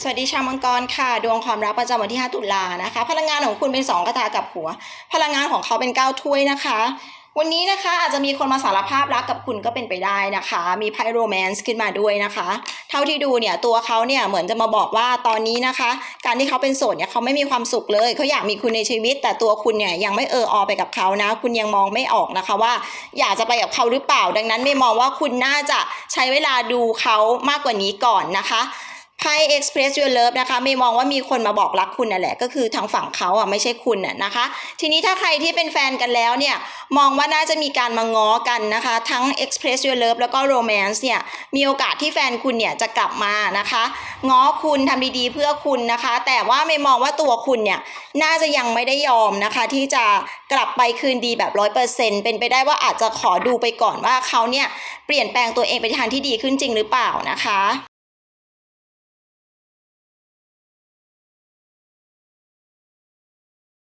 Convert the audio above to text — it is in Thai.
สวัสดีชาวมังกรค่ะ ดวงความรักประจำวันที่ 5 ตุลานะคะ พลังงานของคุณเป็น 2กระทากับหัว พลังงานของเขาเป็น 9 ถ้วยนะคะ วันนี้นะคะอาจจะมีคนมาสารภาพรักกับคุณก็เป็นไปได้นะคะ มีไพ่โรแมนต์ขึ้นมาด้วยนะคะ เท่าที่ดูเนี่ยตัวเขาเนี่ยเหมือนจะมาบอกว่าตอนนี้นะคะ การที่เขาเป็นโสดเนี่ยเขาไม่มีความสุขเลยเขาอยากมีคุณในชีวิต แต่ตัวคุณเนี่ยยังไม่เอออไปกับเขานะ คุณยังมองไม่ออกนะคะว่า อยากจะไปกับเขาหรือเปล่า ดังนั้นไม่มองว่าคุณน่าจะใช้เวลาดูเขามากกว่านี้ก่อนนะคะ ไพ่ Express Your Love นะคะไม่มองว่ามีคนมาบอกรักคุณน่ะแหละ ก็คือทางฝั่งเขาอะไม่ใช่คุณน่ะนะคะ ทีนี้ถ้าใครที่เป็นแฟนกันแล้วเนี่ยมองว่าน่าจะมีการมาง้อกันนะคะ ทั้ง Express Your Love แล้วก็ Romance เนี่ยมีโอกาสที่แฟนคุณเนี่ยจะกลับมานะคะง้อคุณทำดีๆเพื่อคุณนะคะ แต่ว่าไม่มองว่าตัวคุณเนี่ยน่าจะยังไม่ได้ยอมนะคะ ที่จะกลับไปคืนดีแบบร้อยเปอร์เซ็นต์เป็นไปได้ว่าอาจจะขอดูไปก่อนว่าเขาเนี่ยเปลี่ยนแปลงตัวเองไปทางที่ดีขึ้นจริงหรือเปล่านะคะ